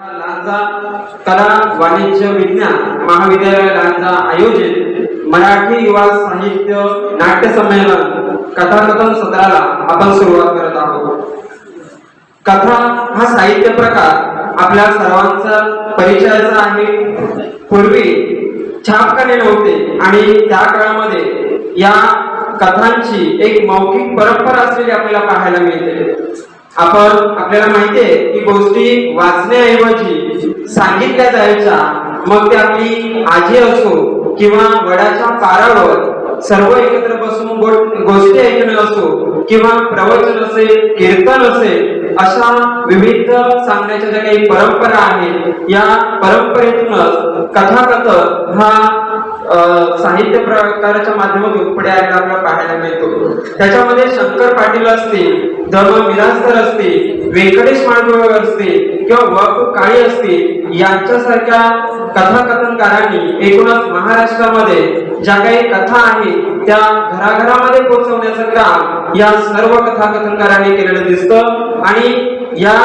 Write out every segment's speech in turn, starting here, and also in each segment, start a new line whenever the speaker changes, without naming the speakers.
लांजा कला वाणिज्य विज्ञान महाविद्यालय लांजा आयोजित मराठी युवा साहित्य नाट्य संमेलन कथाकथन सत्राला आपण सुरुवात करत आहोत. कथा हा साहित्य प्रकार आपल्या सर्वांचा परिचयाचा आहे. पूर्वी छापखाने नव्हते आणि त्या काळामध्ये या कथांची एक मौखिक परंपरा असलेली आपल्याला पाहायला मिळते. आपण आपल्याला माहितीये की गोष्टी वाचण्याऐवजी सांगितल्या जायच्या. मग ते आपली आजी असो किंवा वडाच्या पारावर सर्व एकत्र बसून गो- गोष्टी ऐकणं असो किंवा प्रवचन असेल कीर्तन असेल अशा विविध सांगण्याच्या ज्या काही परंपरा आहेत या परंपरेतूनच कथाकथन हा साहित्य प्रकाराच्या माध्यमातून पुढे आलेला आपल्याला पाहायला मिळतो. त्याच्यामध्ये शंकर पाटील असतील धर्म मिरासकर असतील व्यंकटेश मांडवकर असतील किंवा वकू काळी असतील यांच्यासारख्या कथाकथनकारांनी एकूणच महाराष्ट्रामध्ये ज्या काही कथा आहेत त्या घराघरामध्ये पोहोचवण्याचं काम या सर्व कथाकथनकारांनी केलेलं दिसतं. आणि या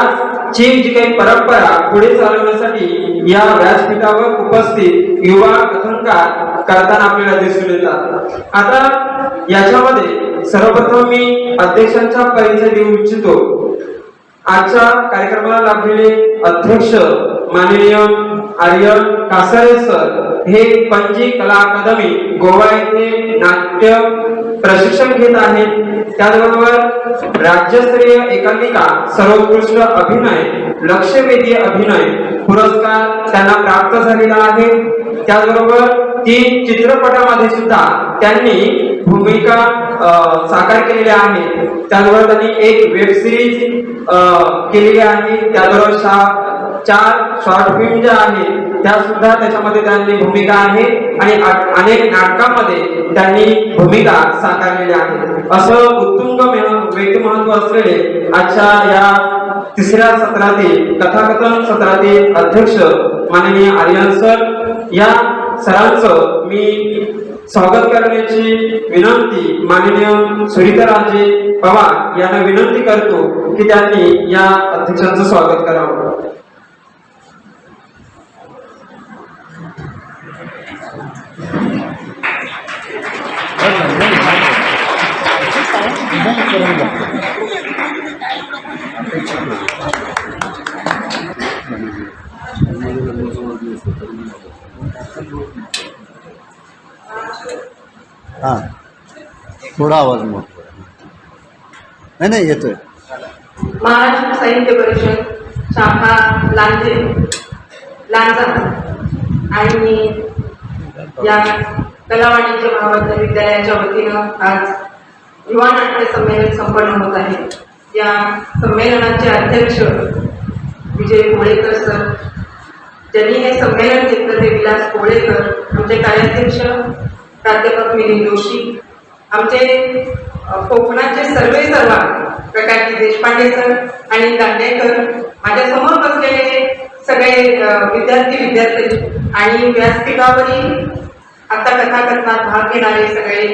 ची जी काही परंपरा पुढे चालवण्यासाठी या व्यासपीठावर उपस्थित युवा कथनकार करताना आपल्याला दिसून येतात. आता याच्यामध्ये सर्वप्रथम मी अध्यक्षांचा परिचय देऊ इच्छितो. आजच्या कार्यक्रमाला लाभलेले अध्यक्ष माननीय आर्यन कासारे सर हे पणजी कला अकादमी गोवा येथे नाट्य प्रशिक्षण घेत आहेत. त्याचबरोबर राज्यस्तरीय एकांकिका सर्वोत्कृष्ट अभिनय लक्षवेधी अभिनय पुरस्कार त्यांना प्राप्त झालेला आहे. त्याचबरोबर तीन चित्रपटामध्ये सुद्धा त्यांनी भूमिका साकार केलेल्या आहेत. त्याचबरोबर त्यांनी एक वेब सिरीज केलेली आहे. त्याचबरोबर शाह चार शॉर्ट फिल्म ज्या आहेत त्या सुद्धा त्याच्यामध्ये त्यांनी भूमिका आहे आणि अनेक नाटकांमध्ये त्यांनी भूमिका साकारलेल्या आहेत. असं उत्तुंग व्यक्तिमहत्व असलेले आजच्या या तिसऱ्या सत्रातील कथाकथन सत्रातील अध्यक्ष माननीय आर्यन सर या सरांचं मी स्वागत करण्याची विनंती माननीय सुनीताराजे पवार यांना विनंती करतो की त्यांनी या अध्यक्षांचं स्वागत करावं.
हां. थोडा आवाज मग. नाही नाही येतोय.
महाराष्ट्र साहित्य परिषद शाखा लांजे लांजा आणि या कला वाणिज्य महाविद्यालयाच्या वतीनं आज युवा नाट्य संमेलन संपन्न होत आहे. या संमेलनाचे अध्यक्ष विजय कोळेकर सर ज्यांनी हे संमेलन घेतलं ते विलास कोळेकर आमचे कार्याध्यक्ष प्राध्यापक मिलिंद जोशी आमचे कोकणाचे सर्वे सर्वा प्रकारचे देशपांडे सर आणि दांडेकर माझ्यासमोर बसलेले सगळे विद्यार्थी विद्यार्थी आणि व्यासपीठावरील आता कथाकथनात भाग घेणारे सगळे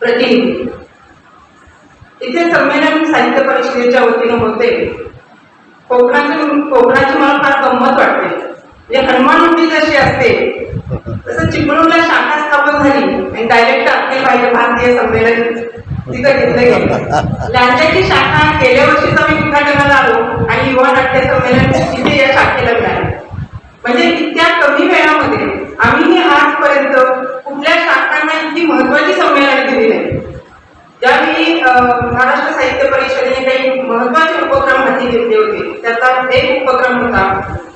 प्रतिनिधी. इथे संमेलन साहित्य परिषदेच्या वतीनं होते. कोकणाची कोकणाची मला फार गंमत वाटते. म्हणजे हनुमान मंदिर जशी असते तसं चिपळूणला शाखा स्थापन झाली आणि डायरेक्ट अखिल पाहिजे भारतीय संमेलन तिथं घेतलं गेलं. लांजाची शाखा गेल्या वर्षीच आम्ही उद्घाटनाला आलो आणि युवा नाट्य संमेलन तिथे या शाखेला मिळाले. म्हणजे इतक्या कमी वेळामध्ये आम्ही आजपर्यंत कुठल्या शाखांना इतकी महत्वाची संमेलन दिली नाही? ज्यावेळी महाराष्ट्र साहित्य परिषदेने काही महत्त्वाचे उपक्रम हाती घेतले होते त्याचा एक उपक्रम होता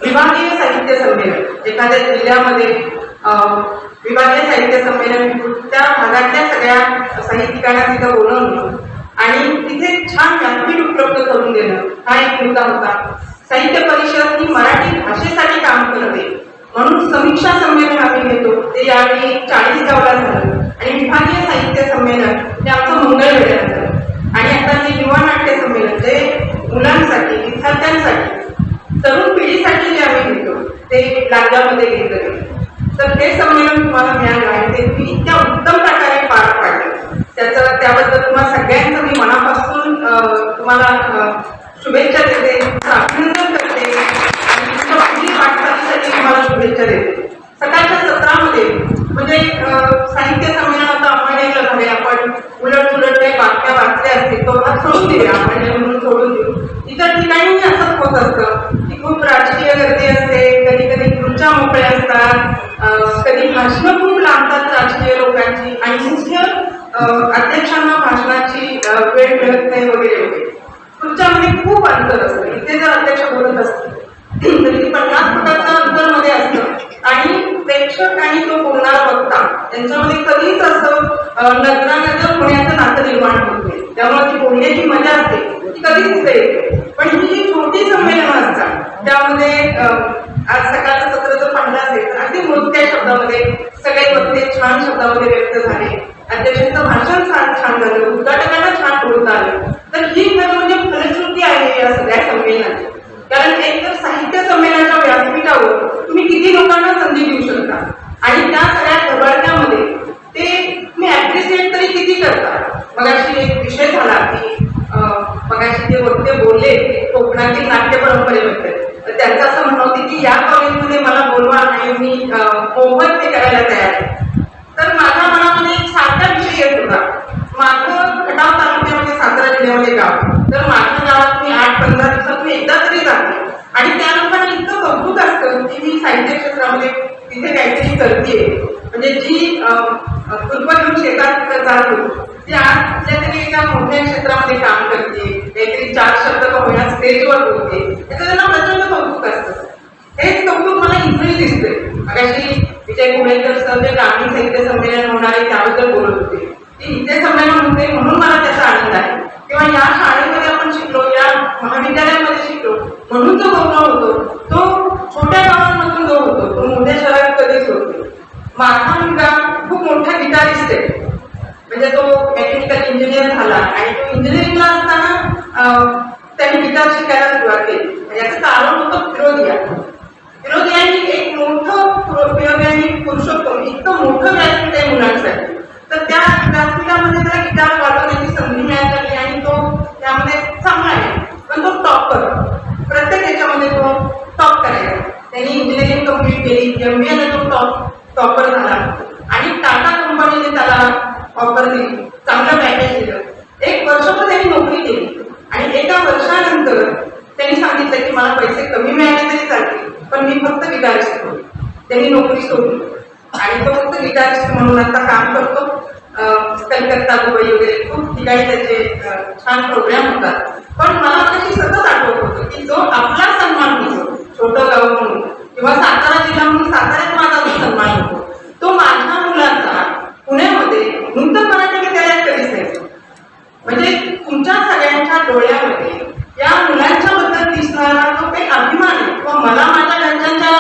विभागीय साहित्य संमेलन. एखाद्या जिल्ह्यामध्ये विभागीय साहित्य संमेलन त्या भागातल्या सगळ्या साहित्यिकांना तिथं बोलवणं आणि तिथे छान व्यासपीठ उपलब्ध करून देणं हा एक मुद्दा होता. साहित्य परिषद ही मराठी भाषेसाठी काम करते. म्हणून समीक्षा संमेलन आम्ही घेतो. ते यावेळी चाळीस गावला झालं. आणि विभागीय साहित्य संमेलन ते आमचं मंगळवेढ्याला झालं. आणि आता जे युवा नाट्य संमेलन जे मुलांसाठी विद्यार्थ्यांसाठी तरुण पिढीसाठी जे आम्ही घेतो ते लांजामध्ये घेतलं तर ते संमेलन तुम्हाला मिळालं आहे. ते तुम्ही इतक्या उत्तम प्रकारे पार पाडलं त्याचं त्याबद्दल तुम्हाला सगळ्यांचं मी मनापासून अं, तुम्हाला अं, शुभेच्छा देते अभिनंदन करते तुम्हाला शुभेच्छा देते सकाळच्या सत्रामध्ये म्हणजे अं, साहित्य संमेलनाचं आपण हे झाले आपण उलट उलट काही बातम्या वाचल्या असतील तो भाग सोडून देऊया आपण हे म्हणून सोडून देऊ इतर ठिकाणी असंच होत असतं की खूप राजकीय गर्दी असते कधी कधी खुर्च्या मोकळ्या असतात अं, कधी भाषणं खूप लांबतात राजकीय लोकांची आणि मुख्य अं, अध्यक्षांना भाषणाची अं, वेळ मिळत नाही वगैरे वगैरे खुर्च्यामध्ये खूप अंतर असतं. इथे जर अध्यक्ष बोलत असतील तर पन्नास फुटाचं अंतरमध्ये असतं. आणि प्रेक्षक आणि तो बोलणार बघता यांच्यामध्ये कधीच असं अं, नजरानजर होण्याचं नातं निर्माण होत नाही. त्यामुळे ती बोलण्याची मजा असते ती कधीच तिथे येते पण ही छोटी संमेलनं असतात. त्यामध्ये आज सकाळचं सत्र जर पाहिलं असेल तर अगदी मोजक्या शब्दामध्ये सगळे वक्ते छान शब्दामध्ये व्यक्त झाले. अध्यक्षांचं भाषण छान छान झालं. उद्घाटकांना छान बोलता आलं. तर ही खरं म्हणजे फलश्रुती आहे या सगळ्या संमेलनाची. कारण एक तर साहित्य संमेलनाच्या व्यासपीठावर तुम्ही किती लोकांना संधी देऊ शकता? आणि त्या सगळ्या धबाडक्यामध्ये ते तुम्ही ऍप्रिशिएट तरी किती करता मगाशी एक विषय झाला की अं, मगाशी ते वक्ते बोलले ते कोकणातील नाट्य परंपरेबद्दल तर त्यांचं असं म्हणणं होतं की या कॉलेजमध्ये मला बोलवा आणि मी अं, मोफत ते करायला तयार आहे तर माझ्या मनामध्ये एक सारखा विषय येत होता माझं खटाव तालुक्यामध्ये सातारा जिल्ह्यामध्ये गाव तर माझ्या गावात मी आठ पंधरा दिवसात मी एकदा तरी जाते आणि त्या लोकांना इतकं कौतुक असतं की मी साहित्य क्षेत्रामध्ये तिथे काहीतरी करते म्हणजे जी कुटुंब शेतात जातो त्या तरी एका मोठ्या क्षेत्रामध्ये काम करते काहीतरी चार शब्द का स्टेजवर बोलते त्याचं त्यांना प्रचंड कौतुक असतं. हेच कौतुक मला इथंही दिसतंय. मगाशी विजय कुमेकर सर जे ग्रामीण साहित्य संमेलन होणार आहे त्याबद्दल बोलत होते. ते इथे संमेलन होते म्हणून मला त्याचा आनंद आहे. किंवा या शाळेमध्ये आपण शिकलो या महाविद्यालयामध्ये शिकलो म्हणून जो गौरव होतो. तो छोट्या गावांमधून जो होतो. तो मोठ्या शहरात कधीच होतो माझा मुलगा मोठा गिटारिस्ट आहे. म्हणजे तो मेकॅनिकल इंजिनियर झाला. आणि तो इंजिनिअरिंगला असताना गिटार शिकायला सुरुवात केली. फिरोदिया एक मोठं पुरुषोत्तम इतकं मोठं व्यासपीठ आहे मुलांसाठी. तर त्या व्यासपीठामध्ये त्याला गिटार वाजवण्याची संधी आणि तो त्यामध्ये चांगला आहे. पण तो टॉपर. प्रत्येक याच्यामध्ये तो टॉप करायचा त्यांनी इंजिनिअरिंग केली. तो टॉप, टॉपर झाला. वापरली. चांगलं पॅकेज दिलं. एक वर्षभर त्यांनी नोकरी केली. आणि एका वर्षानंतर त्यांनी सांगितलं की मला पैसे कमी मिळाले तरी चालतील पण मी फक्त गिटारिस्ट होतो त्यांनी नोकरी सोडली. आणि तो फक्त गिटारिस्ट म्हणून आता काम करतो. कलकत्ता दुबई वगैरे खूप ठिकाणी त्याचे छान प्रोग्राम होतात. पण मला त्याची सतत आठवत होतं की जो आपला सन्मान होतो छोटं गाव म्हणून किंवा सातारा जिल्हा म्हणून साताऱ्यात माझा जो सन्मान होतो तो माझ्या मुलाचा पुण्यामध्ये नूतन मराठी विद्यालयात कधीच नाही म्हणजे तुमच्या सगळ्यांच्या डोळ्यामध्ये या मुलांच्या बद्दल दिसणारा जो काही अभिमान आहे किंवा मला माझ्या घरच्यांच्या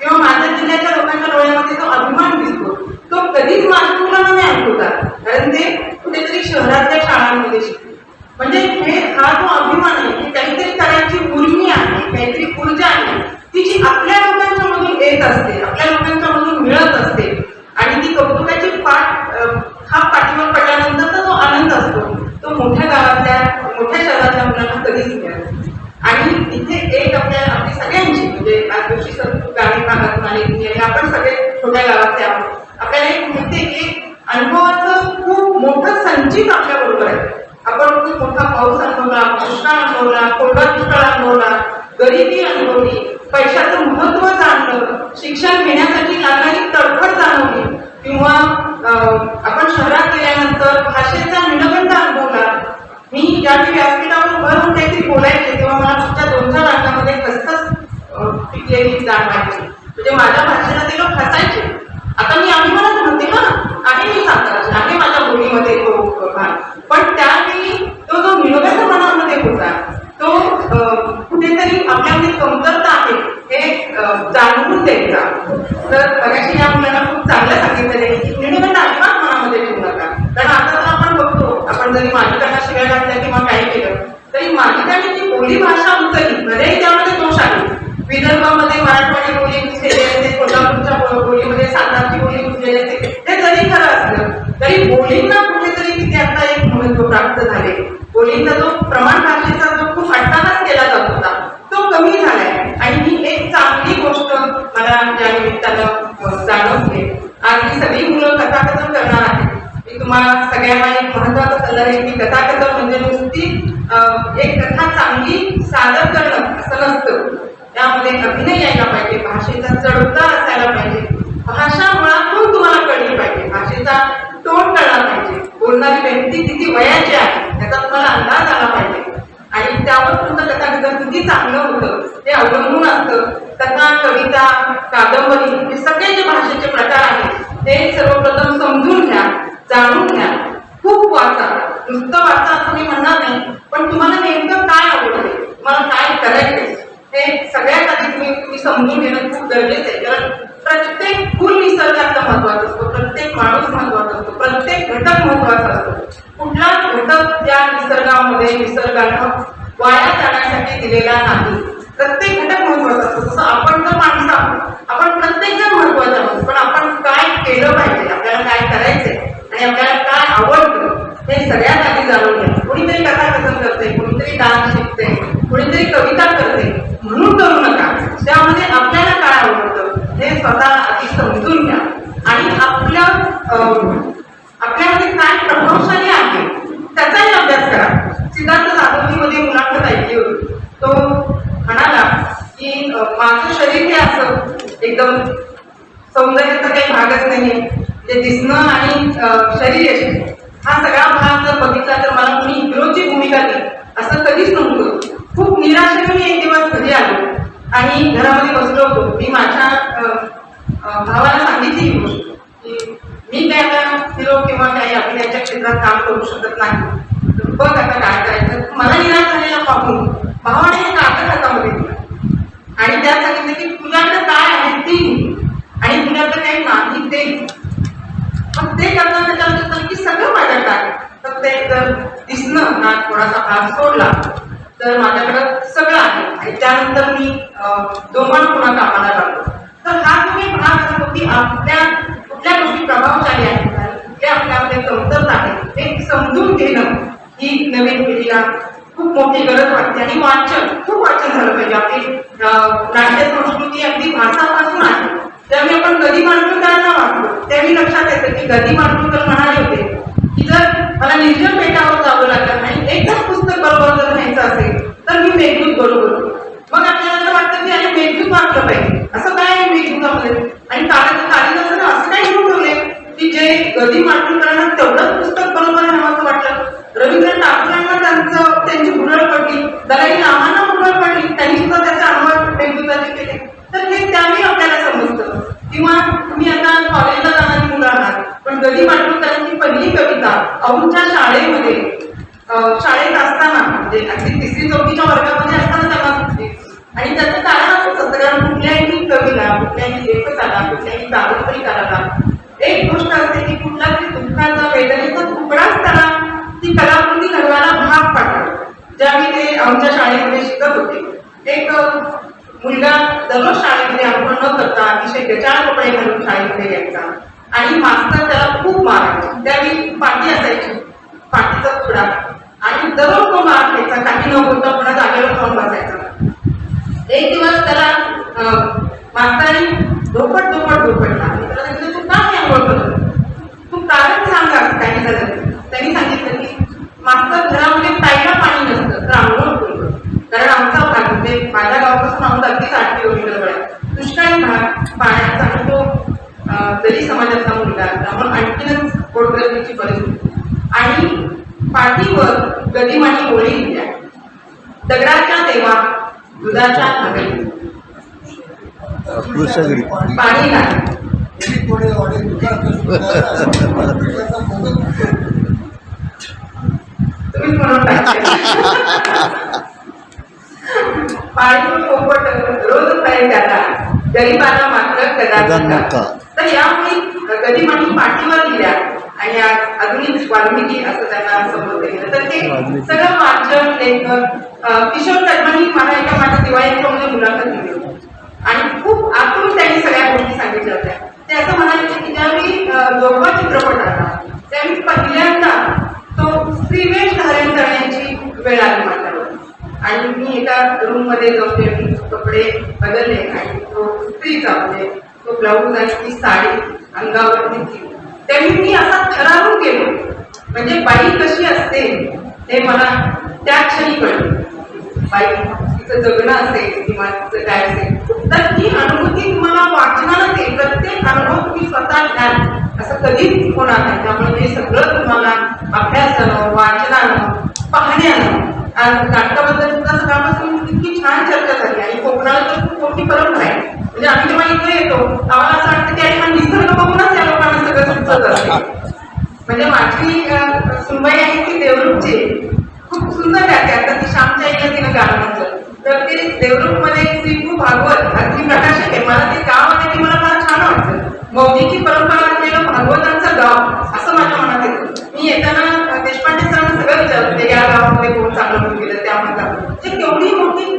किंवा माझ्या जिल्ह्याच्या लोकांच्या डोळ्यामध्ये जो अभिमान दिसतो तो कधीच माझ्या मुलांना नाही आठवतात कारण ते कुठेतरी शहरातल्या शाळांमध्ये शिकले म्हणजे हे हा जो अभिमान आहे की काहीतरी करायची उर्मी आहे काहीतरी ऊर्जा आहे ती जी आपल्या लोकांच्या मधून येत असते आपल्या लोकांच्या मधून मिळत असते आणि ती कौतुकाची पाठ अं, हा पाठीवर पडल्यानंतरचा जो आनंद असतो तो मोठ्या गावातल्या मोठ्या शहरातल्या मुलांना कधीच मिळत आणि इथे एक आपल्या आपली सगळ्यांची म्हणजे आज दिवशी सर ग्रामीण भागातून आलेली आणि आपण सगळे छोट्या गावातले आहोत. आपल्याला एक माहिती आहे की अनुभवाचं खूप मोठं संचित आपल्या बरोबर आहे. आपण खूप मोठा पाऊस अनुभवला दुष्काळ अनुभवला कोरडा दुष्काळ अनुभवला गरिबी अनुभवली पैशाचं महत्त्व जाणलं शिक्षण घेण्यासाठी लागणारी तडफड जाणवली किंवा आपण शहरात गेल्यानंतर भाषेचा निलबंध अनुभवला. मी ज्यावेळी व्यासपीठावर उभं राहून काहीतरी बोलायचे तेव्हा मला तुमच्या दोन चार अंगामध्ये खसखस पिकलेली पिकलेली जाणवायची म्हणजे माझ्या भाषेला ते लोक हसायचे. आता मी अभिमानात म्हणते ना आहे मी साताराची आहे माझ्या बोलीमध्ये तो पण त्यावेळी तो जो निरोगाचा मनामध्ये होता तो कुठेतरी आपल्यामध्ये कमतरता आहे. हे जाणवून द्यायचा तर मगाशी या मुलांना खूप चांगलं सांगितलेलं आहे की निरोगाचा अजिबात मनामध्ये ठेवू नका. कारण आता तर आपण बघतो आपण जरी मालिकांना शिवाय घातल्या किंवा काही केलं तरी मालिकांनी जी बोली भाषा उचलली भलेही त्यामध्ये दोष आले विदर्भामध्ये मराठवाडी बोली उचलेली असते कोल्हापूरच्या बोलीमध्ये सातारची बोली उचलेली असते. हे जरी खरं असलं तरी बोलींना कुठेतरी तिथे आता एक महत्त्व प्राप्त झाले. बोलींचा जो प्रमाण भाषेचा जो खूप अट्टाहास केला जात होता तो कमी झालाय आणि ही एक चांगली गोष्ट मला सल्ला आहे की कथाकथन म्हणजे नुसती अं, एक कथा चांगली सादर करणं असं नसतं. त्यामध्ये अभिनय यायला पाहिजे भाषेचा चढउतार असायला पाहिजे. भाषा मुळातून तुम्हाला कळली पाहिजे. भाषेचा तोंड कळला पाहिजे. बोलणारी व्यक्ती किती वयाची आहे त्याचा तुम्हाला अंदाज आला पाहिजे. आणि त्यावर तुमचं कथाकथन किती चांगलं होतं ते अवलंबून असतं. कथा कविता कादंबरी हे सगळे जे भाषेचे प्रकार आहेत ते सर्वप्रथम समजून घ्या जाणून घ्या. खूप वाचा. नुसतं वाटतं असं मी म्हणणार नाही पण तुम्हाला नेमकं काय आवडते तुम्हाला काय करायचं हे सगळ्यात आधी तुम्ही तुम्ही समजून घेणं खूप गरजेचं आहे कारण प्रत्येक फुल निसर्गाचं महत्त्वाचा असतो प्रत्येक माणूस महत्त्वाचा असतो प्रत्येक घटक महत्त्वाचा असतो. कुठलाच घटक त्या निसर्गामध्ये निसर्गानं वाया जाण्यासाठी दिलेला नाही प्रत्येक घटक महत्त्वाचा असतो. तसं आपण जर माणसं आहोत आपण प्रत्येक जण महत्त्वाचा आहोत पण आपण काय केलं पाहिजे आपल्याला काय करायचंय आणि आपल्याला काय आवडतं हे सगळ्यात आधी जाणून घ्या कोणीतरी कथाकथन करते कोणीतरी डान्स शिकते कोणीतरी कविता करते म्हणून करू नका त्यामध्ये आपल्याला काय आवडतं हे स्वतः आधी समजून घ्या आणि आपल्या अं, आपल्यामध्ये काय प्रभावशाली आहे त्याचाही अभ्यास करा सिद्धार्थ जाधवजीमध्ये मुलाखत ऐकली होती तो म्हणाला की अं, माझं शरीर हे असं एकदम सौंदर्याचा काही भागच नाहीये ते दिसणं आणि अं, शरीर यश हा सगळा भाग जर बघितला तर मला कुणी हिरोची भूमिका दिली. असं कधीच नव्हतं. खूप निराशेने मी एक दिवस घरी आलो. आणि घरामध्ये बसलो होतो. मी माझ्या भावाला सांगितली ही गोष्ट की मी काय आता हिरो किंवा काही अभिनयाच्या क्षेत्रात काम करू शकत नाही. तर बघ आता काय करायचं. मला निराश झालेला पाहून भावाने हे कागद हातामध्ये दिला. आणि त्यात सांगितलं की तुझ्याकडे काय आहे ते आणि तुझ्याकडे काही नाही ते मग ते करताना त्याच्यावर की सगळं माझ्याकडे आहे. आहे तर दिसणं ना थोडासा भाग सोडला तर माझ्याकडं सगळं आहे. आणि त्यानंतर मी अं, दोघांना पुन्हा कामाला लागलो. तर हा तुम्ही भाग असतो की आपल्या कुठल्या गोष्टी प्रभावशाली आहेत? आणि कुठल्या आपल्यामध्ये कमतरता आहे हे समजून घेणं ही नवीन पिढीला खूप मोठी गरज वाटते. आणि वाचन खूप वाचन झालं पाहिजे. आपली राज्य नाट्य संस्कृती अगदी भाषापासून आहे. त्यामुळे आपण गदी मांडणकरांना वाटतो त्यावेळी लक्षात येतं की गदी तर म्हणाले होते. की जर मला निर्जन बेटावर जावं लागलं आणि एकच पुस्तक बरोबर जर घ्यायचं असेल तर मी मेघदूत बरोबर मग आपल्याला असं वाटतं की आणि मेघदूत वाचलं पाहिजे. असं काय आहे मेघदूतामध्ये आणि काळाचं कालिदासानं असं काय घेऊन ठेवले की जे गदी करणार तेवढंच पुस्तक मुलगा दररोज शाळेमध्ये आंघोळ न करता अतिशय गचाळ कपडे घालून शाळेमध्ये यायचा. आणि मास्तर त्याला खूप मारायचे. त्यावेळी पाठी असायची. पाठीचा तुकडा आणि दररोज तो मार घ्यायचा काही न बोलता पुन्हा जागेवर जाऊन बसायचा. एक दिवस त्याला मास्तरांनी धोपट धोपट धोपटला आणि त्याला सांगितलं तू का नाही आंघोळ करत तू कारण सांगा काही झालं? त्यांनी सांगितलं की मास्तर घरामध्ये पाहिला पाणी नसतं तर आंघोळ करतो कारण आमचा भाग म्हणजे माझ्या गावापासून आमचा अगदीच आठ किलोमीटर आहे दुष्काळी भाग पाण्याचा आणि तो दलित समाजाचा मुलगा त्यामुळे आणखीनच गोडगरतीची परिस्थिती आणि पाठीवर गदिमानी ओळी लिहिल्या दगडाच्या देवा दुधाच्या नगरी पाणी म्हणून पाणी पोपट रोज पाहिजे त्याला गरीबाला मात्र कदा. तर यामुळे गरीबांनी पाठीवर लिहिल्या आणि आज आधुनिक वाल्मिकी असं त्यांना संबोधलं गेलं तर ते. सगळं वाचन लेखन अं, किशोर तडमणी मला एका माझ्या दिवाळीमध्ये मुलाखत दिली होती आणि खूप आतून त्यांनी सगळ्या गोष्टी सांगितल्या होत्या ते असं म्हणाले होते की ज्यावेळी अं, जोडवा चित्रपट आला त्यावेळी पहिल्यांदा तो स्त्रीवेश धारण करण्याची वेळ आली माझ्यावर आणि मी एका कपडे मध्ये कपडे बदलले आणि तो स्त्री म्हणजे तो ब्लाऊज आणि ती साडी अंगावर घेतली त्यावेळी मी असा ठरावून गेलो. म्हणजे बाई कशी असते हे मला त्या क्षणी कळलं. बाई तिचं जगणं असेल किंवा तिचं काय असेल तर ही अनुभूती तुम्हाला वाचनानं येईल प्रत्येक अनुभव तुम्ही स्वतः घ्याल. असं कधीच होणार नाही. त्यामुळे हे सगळं तुम्हाला अभ्यासानं वाचनानं पाहण्यानं नाटकाबद्दल सुद्धा इतकी छान चर्चा झाली आणि कोकणाला तर खूप मोठी परंपरा आहे. म्हणजे आम्ही जेव्हा इथे येतो आम्हाला असं वाटतं की हा निसर्ग बघूनच या लोकांना सगळं सुचत असते. म्हणजे माझी सुनबाई आहे ती देवरूपची. खूप सुंदर गाते आता ती श्यामच्या आईला तिनं गाणं म्हटलं तर ते देवरूपमध्ये श्रीभू भागवत अगदी प्रकाशक आहे. मला ते गाव आहे ते मला फार छान वाटतं. मौलीची परंपरा असलेलं भागवतांचं गाव असं माझ्या मनात येतं. मी येताना सगळं या गावामध्ये कोण चांगलं होऊन गेलं त्या म्हणतात तेवढी मोठी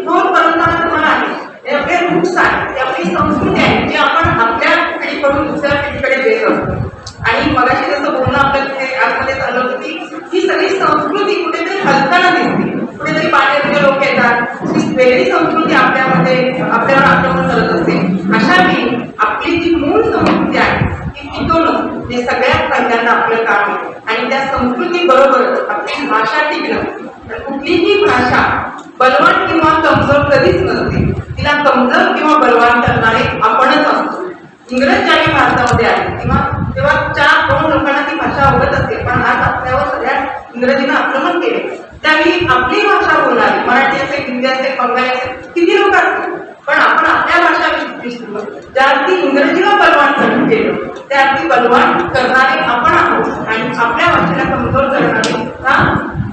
चार दोन लोकांना ती भाषा आवडत असते. पण आज आपल्यावर सगळ्या इंग्रजीनं आक्रमण केले त्यावेळी आपली भाषा बोलणारी मराठी असेल हिंदी असेल बंगाली असेल किती लोक असतील? पण आपण आपल्या भाषा विस- विसरलो ज्या अगदी इंग्रजीला बलवान करून केलं त्या अगदी बलवान करणारे आपण आहोत आणि आपल्या भाषेला कमजोर करणारे हा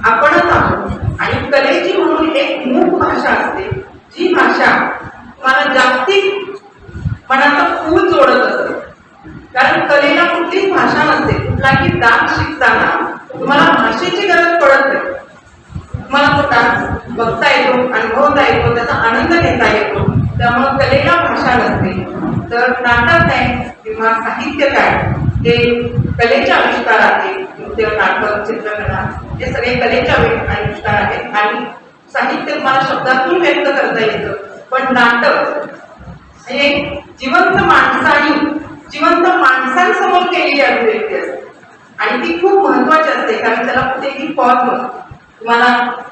आपणच आहोत. आणि कलेची म्हणून एक मूक भाषा असते जी भाषा मला जागतिक मनाचं फूल जोडत असते. कारण कलेला कुठलीच भाषा नसते. कुठलाही डान्स शिकताना तुम्हाला भाषेची गरज पडत नाही. तुम्हाला तो डान्स बघता येतो अनुभवता येतो त्याचा आनंद घेता येतो. त्यामुळे कलेला भाषा नसते. तर नाटक आहे किंवा साहित्य काय हे कलेचे आविष्कार आहे नृत्य नाटक चित्रकला हे सगळे कलेचे आविष्कार आहेत आणि साहित्य तुम्हाला शब्दातून व्यक्त करता येतं. पण नाटक हे जिवंत माणसाने जिवंत माणसांसमोर केलेली अभिव्यक्ती असते. आणि ती खूप महत्वाची असते कारण त्याला कुठेही पॉज होतो तुम्हाला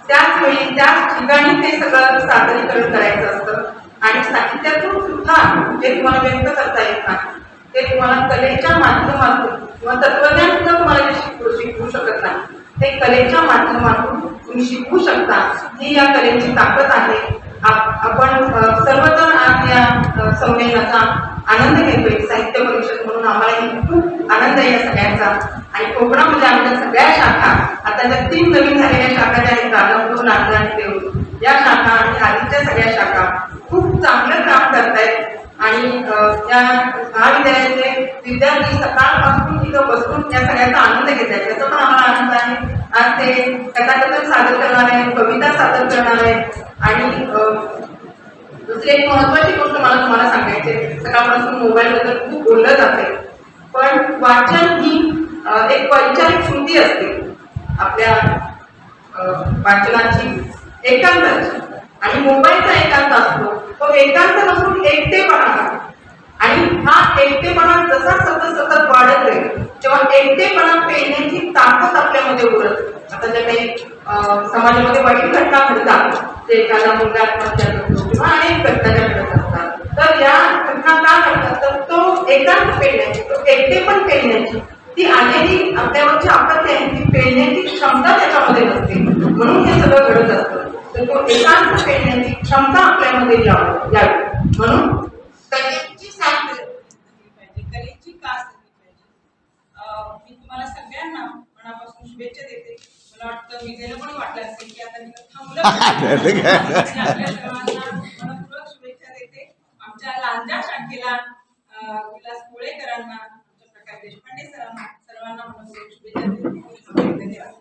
त्याच वेळी त्याच ठिकाणी ते सगळं सादरीकरण करायचं असतं. आणि साहित्यातून सुद्धा जे तुम्हाला व्यक्त करता येत नाही ते तुम्हाला कलेच्या माध्यमातून किंवा तत्वज्ञान सुद्धा तुम्हाला जे शिकवू शिकवू शकत नाही ते कलेच्या माध्यमातून तुम्ही शिकू शकता. ही या कलेची ताकद आहे. आपण सर्वजण आज या संमेलनाचा आनंद घेतोय साहित्य परिषद म्हणून आम्हालाही खूप आनंद आहे या सगळ्यांचा. आणि कोकणामध्ये म्हणजे आमच्या सगळ्या शाखा आता ज्या तीन नवीन झालेल्या शाखा ज्या आहेत राजापूर नांदळ आणि देऊळ या शाखा आणि आधीच्या सगळ्या शाखा खूप चांगलं काम करतायत. आणि त्या महाविद्यालयाचे विद्यार्थी सकाळपासून तिथं बसून या सगळ्याचा आनंद घेत आहेत. त्याचा पण आम्हाला आनंद आहे. आज ते कथाकथन सादर करणार आहे कविता सादर करणार आहे आणि दुसरी एक महत्वाची गोष्ट मला तुम्हाला सांगायची सकाळपासून मोबाईल बद्दल खूप बोललं जाते पण वाचन ही एक वैचारिक स्मृती असते. आपल्या वाचनाची एकांताची. आणि मोबाईलचा एकांत असतो. तो एकांत नसून एकटेपणा आणि हा एकटेपणा जसा सतत सतत वाढत राहील जेव्हा एकटेपणा पेलण्याची ताकद आपल्यामध्ये उरत. आता ज्या काही समाजामध्ये वाईट घटना घडतात ते एखादा मुलगा आत्महत्या करतो किंवा अनेक घटना ज्या घडत असतात तर या घटना का घडतात? तर तो एकांत पेलण्याची तो एकटेपण पेलण्याची ती आलेली आपल्यावरची आपत्ती आहे. ती पेलण्याची क्षमता त्याच्यामध्ये नसते. म्हणून हे सगळं घडत असतं. एकांत क्षमता आपल्यामध्ये यावी म्हणून कलेची पाहिजे कलेची कास मी तुम्हाला सगळ्यांना मनापासून शुभेच्छा देते मला वाटतं मी गेलं पण वाटलं असेल की आता मी थांबलं शुभेच्छा देते आमच्या लांजा शाखेला विलास कोळेकरांना प्रकाश देशपांडे सरांना सर्वांना मनापासून शुभेच्छा देते धन्यवाद